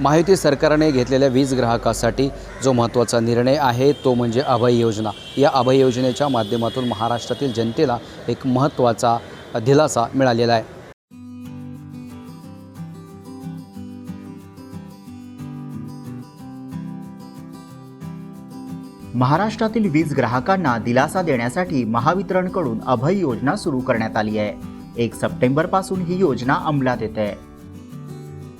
महायुती सरकारने घेतलेल्या वीज ग्राहकासाठी जो महत्त्वाचा निर्णय आहे तो म्हणजे अभय योजना. या अभय योजनेच्या माध्यमातून महाराष्ट्रातील जनतेला एक महत्त्वाचा दिलासा मिळालेला आहे. महाराष्ट्रातील वीज ग्राहकांना दिलासा देण्यासाठी महावितरणकडून अभय योजना सुरू करण्यात आली आहे. एक सप्टेंबरपासून ही योजना अंमलात येते आहे.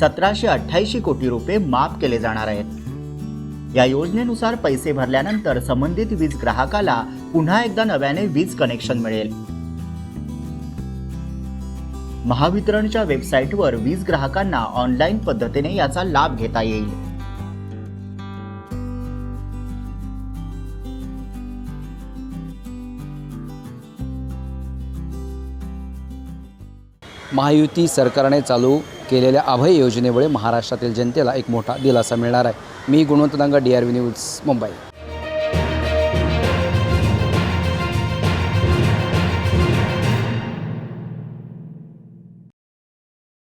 सतराशे अठ्ठ्याऐंशी कोटी रुपये माफ केले जाणार आहेत. या योजनेनुसार पैसे भरल्यानंतर संबंधित वीज ग्राहकाला पुन्हा एकदा नव्याने वीज कनेक्शन मिळेल. महावितरणच्या वेबसाईटवर वीज ग्राहकांना ऑनलाईन पद्धतीने याचा लाभ घेता येईल. महायुती सरकारने चालू केलेल्या अभय योजनेमुळे महाराष्ट्रातील जनतेला एक मोठा दिलासा मिळणार आहे. मी Gunwant Danga D R V news Mumbai.